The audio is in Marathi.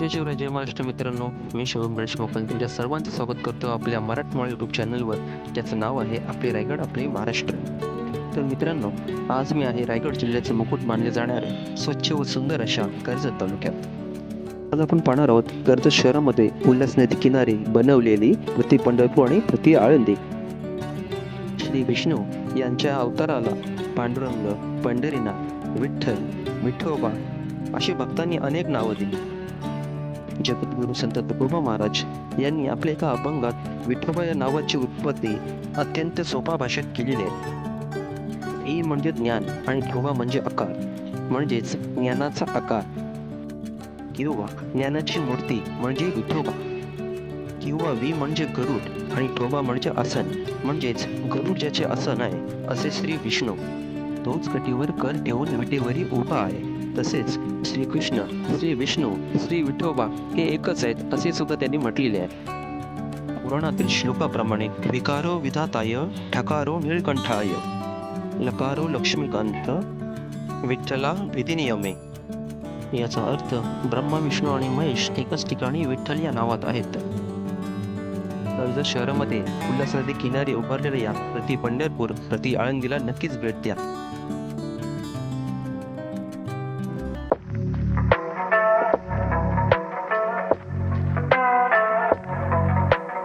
जय शिवराय जय महाराष्ट्र मित्रांनो. मी शिवम गणेश मोकल. तुमच्या सर्वांचे स्वागत करतो आपल्या मराठमोळा यूट्यूब चॅनलवर ज्याचं नाव आहे आपले रायगड आपले महाराष्ट्र. तर मित्रांनो आज मी आहे रायगड जिल्ह्याचे मुकुट मानले जाणारे स्वच्छ व सुंदर अशा कर्जत तालुक्यात. आज आपण पाहणार आहोत कर्जत शहरामध्ये उल्हास नदी किनारी बनवलेली प्रति पंढरपूर आणि प्रति आळंदी. श्री विष्णू यांच्या अवताराला पांडुरंग पंढरीनाथ विठ्ठल विठोबा अशी भक्तांनी अनेक नावं दिली. जगद्गुरू संत तुकोबा महाराज यांनी आपल्या एका अभंगात विठोबा या नावाची उत्पत्ती अत्यंत सोपा भाषेत केलेली आहे. ई म्हणजे ज्ञान आणि ठोबा म्हणजे आकार. म्हणजेच ज्ञानाचा आकार. किंवा ज्ञानाची मूर्ती म्हणजे विठोबा. किंवा वी म्हणजे गरुड आणि ठोबा म्हणजे आसन. म्हणजेच गरुड ज्याचे आसन आहे असे श्री विष्णू. तोच कटीवर कर ठेवून विटेवरी उभा आहे. तसेच श्रीकृष्ण श्री विष्णू श्री विठोबा हे एकच आहेत असे सुद्धा त्यांनी म्हटलेले आहे. पुराणातील श्लोकाप्रमाणे विकारो विधाताय ठकारो निळकंठाय. लकारो लक्ष्मीकांत विठ्ठला विधिनियमे. याचा अर्थ ब्रह्मा विष्णू आणि महेश एकाच ठिकाणी विठ्ठल या नावात आहेत. कर्जत शहरामध्ये उल्हास नदी किनारी उभारलेल्या या प्रति पंढरपूर प्रति आळंदीला नक्कीच भेट द्या.